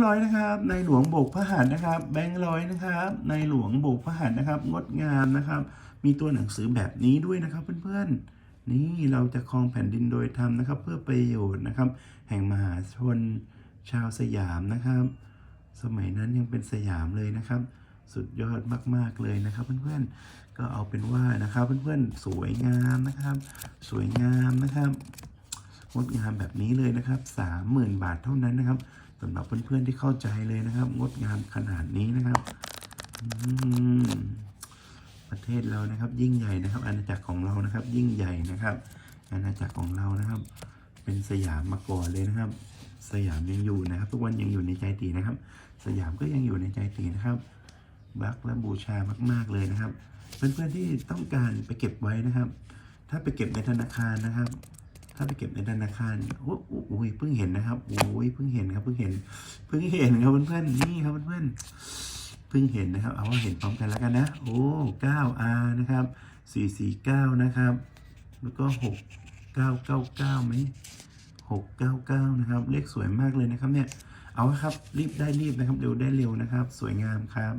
ค์ร้อยนะครับ ในหลวงโบกพระหัตถ์นะครับ แบงค์ร้อยนะครับ ในหลวงโบกพระหัตถ์นะครับ งดงามนะครับ มีตัวหนังสือแบบนี้ด้วยนะครับเพื่อนๆ นี่เราจะครองแผ่นดินโดยธรรมนะครับ เพื่อประโยชน์นะครับ แห่งมหาชนชาวสยามนะครับ สมัยนั้นยังเป็นสยามเลยนะครับ สุดยอดมากๆเลยนะครับ เพื่อนๆ ก็เอาเป็นว่านะครับ เพื่อนๆ สวยงามนะครับ สวยงามนะครับ งดงามแบบนี้เลยนะครับสามหมื่นบาทเท่านั้นนะครับสำหรับเพื่อนๆที่เข้าใจเลยนะครับ งดงามขนาดนี้นะครับอืมประเทศเรานะครับ ยิ่งใหญ่นะครับ อาณาจักรของเรานะครับ ยิ่งใหญ่นะครับ อาณาจักรของเรานะครับ เป็นสยามมาก่อนเลยนะครับ สยามยังอยู่นะครับ ทุกวันยังอยู่ในใจตีนะครับ สยามก็ยังอยู่ในใจตีนะครับรักและบูชามาก ๆเลยนะครับ เพื่อนๆที่ต้องการไปเก็บไว้นะครับ ถ้าไปเก็บในธนาคารนะครับ ถ้าไปเก็บในธนาคารโอ้โหโอ้ยเพิ่งเห็นนะครับโอ้ยเพิ่งเห็นครับเพิ่งเห็นเพิ่งเห็นครับเพื่อนๆนี่ครับเพื่อนๆเพิ่งเห็นนะครับ เอาว่าเห็นพร้อมกันแล้วกันนะ โอ้ 9R นะครับ 449 นะครับ แล้วก็ 6999ไหม699 นะครับ เลขสวยมากเลยนะครับเนี่ย เอาครับรีบได้รีบนะครับ เร็วได้เร็วนะครับ สวยงามครับ